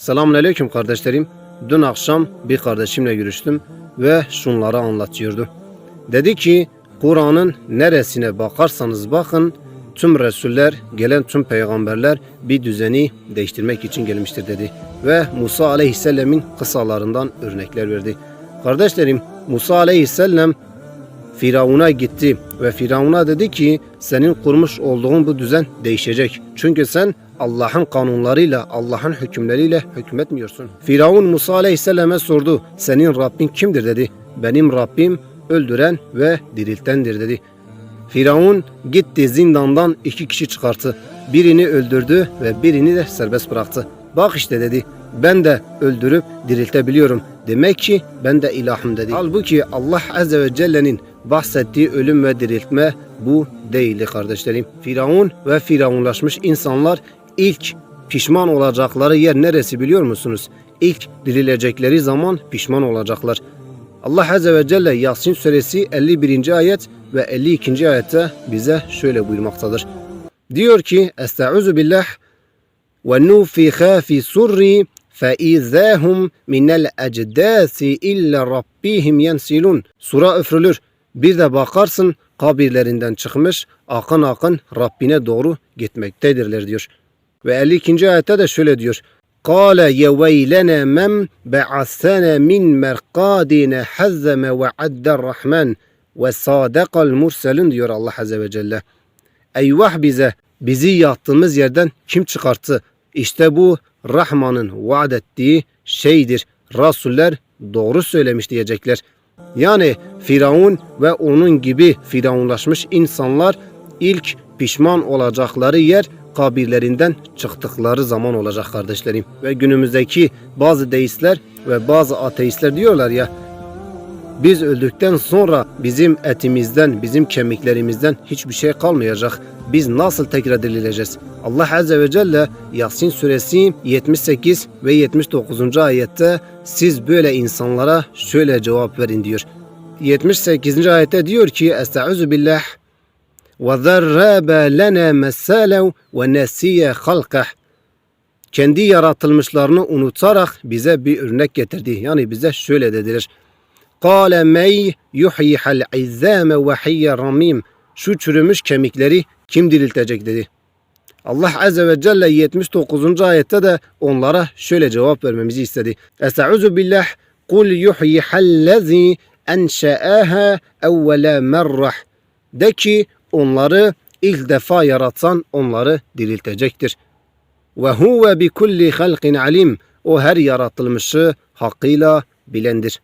Selamun Aleyküm kardeşlerim. Dün akşam bir kardeşimle görüştüm ve şunları anlatıyordu. Dedi ki Kur'an'ın neresine bakarsanız bakın tüm Resuller, gelen tüm peygamberler bir düzeni değiştirmek için gelmiştir dedi. Ve Musa Aleyhisselam'ın kısalarından örnekler verdi. Kardeşlerim Musa Aleyhisselam Firavun'a gitti ve Firavun'a dedi ki senin kurmuş olduğun bu düzen değişecek. Çünkü sen Allah'ın kanunlarıyla, Allah'ın hükümleriyle hükmetmiyorsun. Firavun Musa Aleyhisselam'a sordu. Senin Rabbin kimdir dedi. Benim Rabbim öldüren ve diriltendir dedi. Firavun gitti zindandan iki kişi çıkarttı. Birini öldürdü ve birini de serbest bıraktı. Bak işte dedi ben de öldürüp diriltebiliyorum. Demek ki ben de ilahım dedi. Halbuki Allah Azze ve Celle'nin bahsettiği ölüm ve diriltme bu değildi kardeşlerim. Firavun ve firavunlaşmış insanlar ilk pişman olacakları yer neresi biliyor musunuz? İlk dirilecekleri zaman pişman olacaklar. Allah Azze ve Celle Yasin Suresi 51. ayet ve 52. ayette bize şöyle buyurmaktadır. Diyor ki Estaizu billah ve nufiha fi surri feizahum minel ecdasi illa rabbihim yensilun. Sura üfrülür. Bir de bakarsın kabirlerinden çıkmış akın akın Rabbine doğru gitmektedirler diyor. Ve 52. ayette de şöyle diyor. قال يا ويلنا من بعثنا من مرقادنا حزم وعد الرحمن وصادق المرسلين diyor Allah Azze ve Celle. Eyvah bize bizi yattığımız yerden kim çıkarttı? İşte bu Rahman'ın vaat ettiği şeydir. Rasuller doğru söylemiş diyecekler. Yani Firavun ve onun gibi firavunlaşmış insanlar ilk pişman olacakları yer kabirlerinden çıktıkları zaman olacak kardeşlerim. Ve günümüzdeki bazı deistler ve bazı ateistler diyorlar ya biz öldükten sonra bizim etimizden, bizim kemiklerimizden hiçbir şey kalmayacak. Biz nasıl tekrar dirileceğiz? Allah Azze ve Celle Yasin suresi 78 ve 79. ayette siz böyle insanlara şöyle cevap verin diyor. 78. ayette diyor ki Estaizu billah وَذَرَّبَ لَنَا مَسَّالَوْ وَنَسِيَ خَلْقَهِ Kendi yaratılmışlarını unutarak bize bir örnek getirdi. Yani bize şöyle dediler. Kale mey yuhyihal izzame ve hiyye ramim. Şu çürümüş kemikleri kim diriltecek dedi. Allah Azze ve Celle 79. ayette de onlara şöyle cevap vermemizi istedi. Estaizu billah kul yuhyihallezi enşe'aha evvela merrah. De ki onları ilk defa yaratan onları diriltecektir. Ve huve bi kulli halkin alim. O her yaratılmışı hakkıyla bilendir.